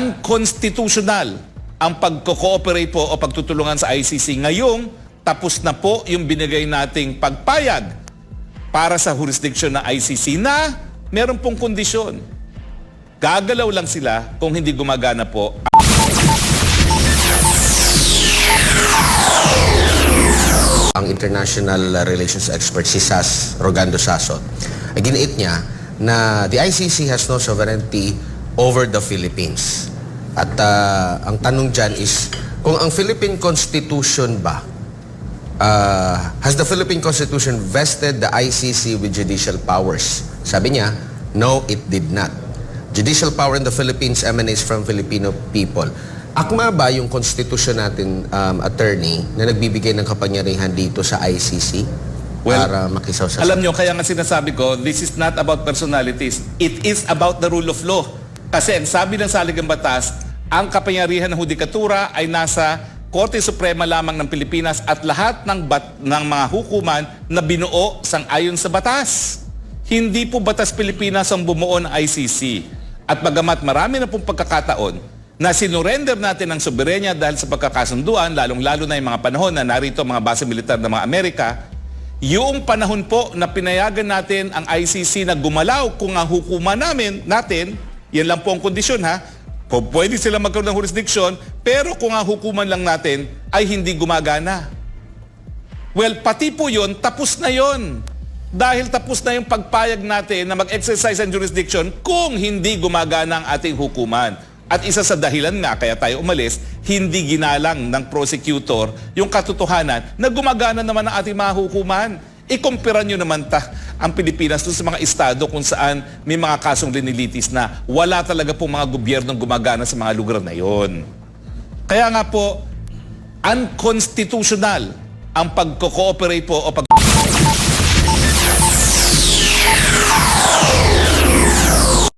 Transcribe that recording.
unconstitutional ang pagko-cooperate po o pagtutulungan sa ICC. Ngayong tapos na po yung binigay nating pagpayag para sa jurisdiction ng ICC na meron pong kondisyon. Gagalaw lang sila kung hindi gumagana po ang international relations expert si Sas Rogando Saso, ay giniit niya na the ICC has no sovereignty over the Philippines. At ah, ang tanong dyan is, kung ang Philippine Constitution ba, ah, has the Philippine Constitution vested the ICC with judicial powers? Sabi niya, no, it did not. Judicial power in the Philippines emanates from Filipino people. Akma ba yung constitution natin, um, attorney, na nagbibigay ng kapangyarihan dito sa ICC Well, para makisaw sa... Alam nyo, kaya nga sinasabi ko, this is not about personalities. It is about the rule of law. Kasi sabi ng saligang batas, ang kapangyarihan ng hudikatura ay nasa Korte Suprema lamang ng Pilipinas at lahat ng, bat, ng mga hukuman na binuo sang ayon sa batas. Hindi po batas Pilipinas ang bumuo ng ICC. At bagamat marami na pong pagkakataon na sinurrender natin ang soberenya dahil sa pagkakasunduan, lalong-lalo na yung mga panahon na narito mga base militar ng mga Amerika, yung panahon po na pinayagan natin ang ICC na gumalaw kung ang hukuman namin, natin, yan lang po ang kondisyon ha, pwede sila magkaroon ng jurisdiction, pero kung ang hukuman lang natin ay hindi gumagana. Well, pati po yun, tapos na yon. Dahil tapos na yung pagpayag natin na mag-exercise ang jurisdiction kung hindi gumagana ang ating hukuman. At isa sa dahilan nga kaya tayo umalis, hindi ginalang ng prosecutor yung katotohanan na gumagana naman ang ating mga hukuman. Ikumpira nyo naman ta ang Pilipinas sa mga estado kung saan may mga kasong linilitis na wala talaga pong mga gobyernong gumagana sa mga lugar na yon. Kaya nga po, unconstitutional ang pagko-cooperate po o pag